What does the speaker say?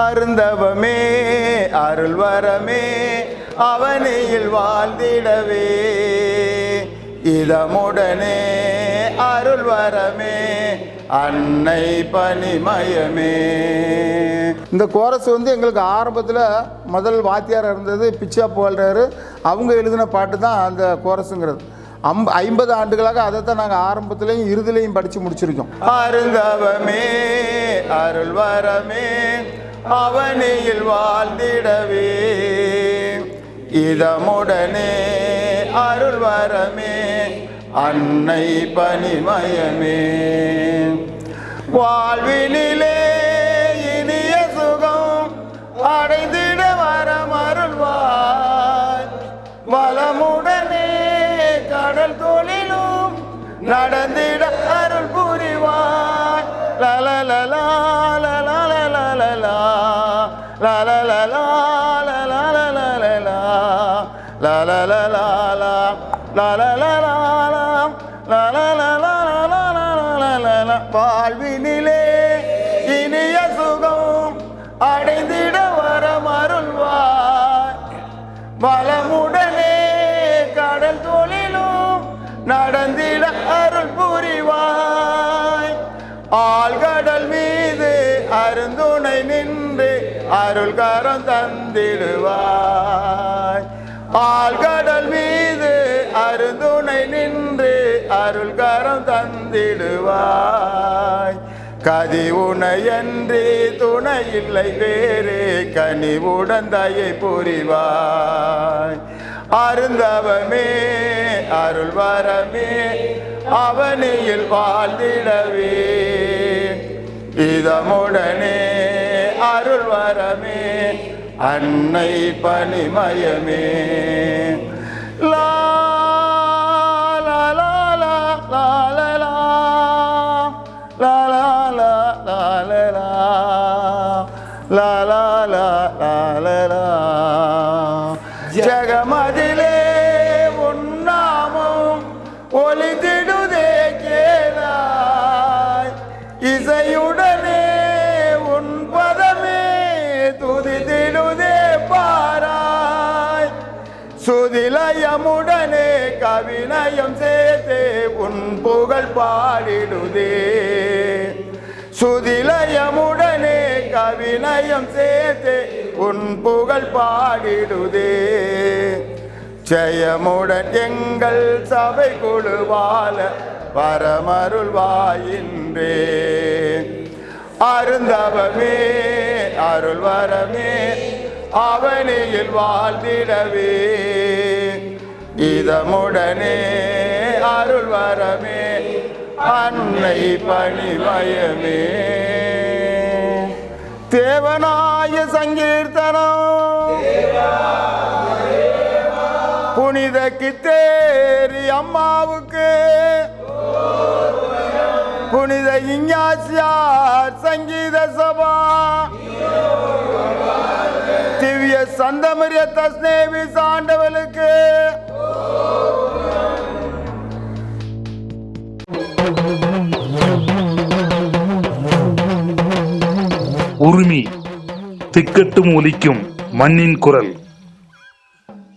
அருந்தவமே அருள் வரமே அவனியில் வாழ்ந்திடவே. இதமுடனே அருள் வரமே அன்னை பனிமயமே இந்த கோரஸ் வந்து எங்களுக்கு ஆரம்பத்தில் முதல் வாத்தியார் இருந்தது பிச்சா போல்றாரு அவங்க எழுதின பாட்டு தான் அந்த கோரஸுங்கிறது அம் ஐம்பது ஆண்டுகளாக அதை தான் நாங்கள் ஆரம்பத்துலேயும் இறுதிலையும் படித்து முடிச்சிருக்கோம். அருந்தவமே அருள் வரமே வாழ்ந்திடவே. இதமுடனே அருள் வரமே அன்னை பனிமயமே வாழ்வினிலே இனிய சுகம் அடைந்திட வரம் அருள்வாய் வளமுடனே கடல் தொழிலும் நடந்திட அருள் புரிவாய். லலலலா வாழ்வினிலே இனிய சுகம் அடைந்திட வரம் அருள்வாய் பலமுடனே கடல் தொழிலும் நடந்திட அருள் புரிவாய் ஆழ்கடல் மீது அருந்துணை நின்று அருள்காரம் தந்திடுவாய். ஆழ்கடல் மீது அருந்துணை நின்று அருள்காரம் தந்திடுவாய். கதி உனையன்றி துணை இல்லை வேறு கனிவுடன் தயை புரிவாய். அருந்தவமே அருள் வரமே அவனியில் வாழ்ந்திடவே. இதமுடனே அருள் வரமே அன்னை பணிமயமே la la la la சுதிலயமுடனே கவிநயம் சேர்த்தே உன் புகழ் பாடிடுதே. சுதிலயமுடனே கவிநயம் சேர்த்தே உன் புகழ் பாடிடுதே. ஜெயமுடன் எங்கள் சபை குழுவால பரமருள்வாயின்றே அருந்தவமே அருள் வரமே அவனியில் வாழ்ந்திடவே. இதமுடனே அருள் வரமே அன்னை பணிமயமே. தேவனாய சங்கீர்த்தனம். புனித கித்தேரி அம்மாவுக்கு. புனித இஞ்ஞாசியார் சங்கீத சபா திவ்ய தஸ்னேவி சாண்டவலுக்கு உரிமை திக்கட்டும் ஒலிக்கும் மண்ணின் குரல்.